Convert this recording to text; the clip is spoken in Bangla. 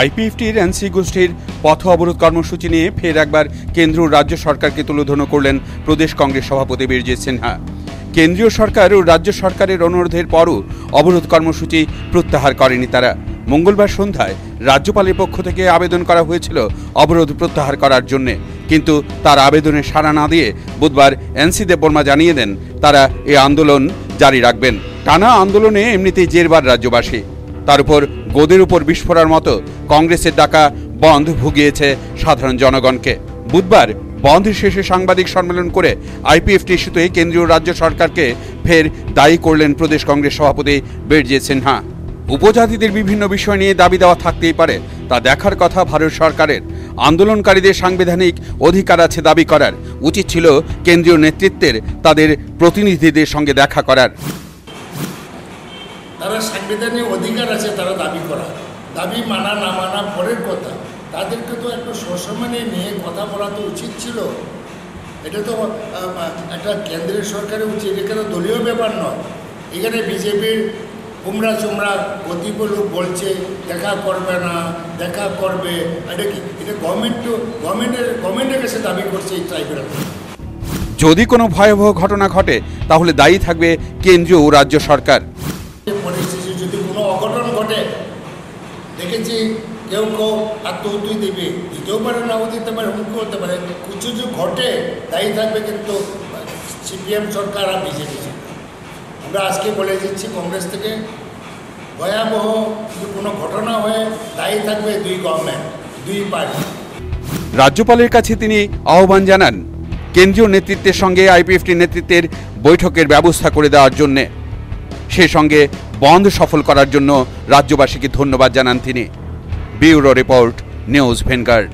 আইপিএফটির এনসি গোষ্ঠীর পথ অবরোধ কর্মসূচি নিয়ে ফের একবার কেন্দ্র রাজ্য সরকারকে তুলোধনো করলেন প্রদেশ কংগ্রেস সভাপতি বীরজিৎ সিনহা। কেন্দ্রীয় সরকার ও রাজ্য সরকারের অনুরোধের পরও অবরোধ কর্মসূচি প্রত্যাহার করেনি তারা। মঙ্গলবার সন্ধ্যায় রাজ্যপালের পক্ষ থেকে আবেদন করা হয়েছিল অবরোধ প্রত্যাহার করার জন্য। কিন্তু তার আবেদনে সাড়া না দিয়ে বুধবার এনসি দেববর্মা জানিয়ে দেন, তারা এ আন্দোলন জারি রাখবেন। টানা আন্দোলনে এমনিতেই জেরবার রাজ্যবাসী। তার উপর গোদের উপর বিস্ফোরার মতো কংগ্রেসের ডাকা বন্ধ ভুগিয়েছে সাধারণ জনগণকে। বুধবার বন্ধ শেষে সাংবাদিক সম্মেলন করে আইপিএফটি ইস্যুতে কেন্দ্রীয় রাজ্য সরকারকে ফের দায়ী করলেন প্রদেশ কংগ্রেস সভাপতি বীরজিৎ সিনহা। উপজাতিদের বিভিন্ন বিষয় নিয়ে দাবি দেওয়া থাকতেই পারে, তা দেখার কথা ভারত সরকারের। আন্দোলনকারীদের সাংবিধানিক অধিকার আছে দাবি করার। উচিত ছিল কেন্দ্রীয় নেতৃত্বের তাদের প্রতিনিধিদের সঙ্গে দেখা করার। তারা সাংবিধানিক অধিকার আছে, তারা দাবি করা। দাবি মানা, না মানা পরের কথা। তাদেরকে তো একটু সসম্মানে নিয়ে কথা বলা তো উচিত ছিল। এটা তো একটা কেন্দ্রীয় সরকারের উচিত এখানে দলীয় ব্যাপার নয়? এখানে বিজেপির কুমড়া চুমড়া কতিপয় লোক বলছে, দেখা করবে না, দেখা করবে। এটা কি, এটা গভর্নমেন্ট গভর্নমেন্টের গভর্নমেন্টের কাছে দাবি করছে এই ট্রাইবেল যদি কোনো ভয়াবহ ঘটনা ঘটে, তাহলে দায়ী থাকবে কেন্দ্রীয় ও রাজ্য সরকার পরিস্থিতি যদি কোনো অঘটন ঘটে দেখেছি কেউ কেউ আত্মহত্যি দেবে দিতেও পারে নাও দিতে পারে, হুমকি করতে পারে, কিছু যদি ঘটে, তাই থাকবে কিন্তু সিপিএম সরকার আর বিজেপি আমরা আজকে বলে দিচ্ছি, কংগ্রেস থেকে ভয়াবহ যদি কোনো ঘটনা হয়ে দায়ী থাকবে দুই গভর্নমেন্ট দুই পার্টি রাজ্যপালের কাছে তিনি আহ্বান জানান, কেন্দ্রীয় নেতৃত্বের সঙ্গে আইপিএফটি নেতৃত্বের বৈঠকের ব্যবস্থা করে দেওয়ার জন্য। সে সঙ্গে বন্ধ সফল করার জন্য রাজ্যবাসীকে ধন্যবাদ জানান তিনি। Bureau report news Vanguard.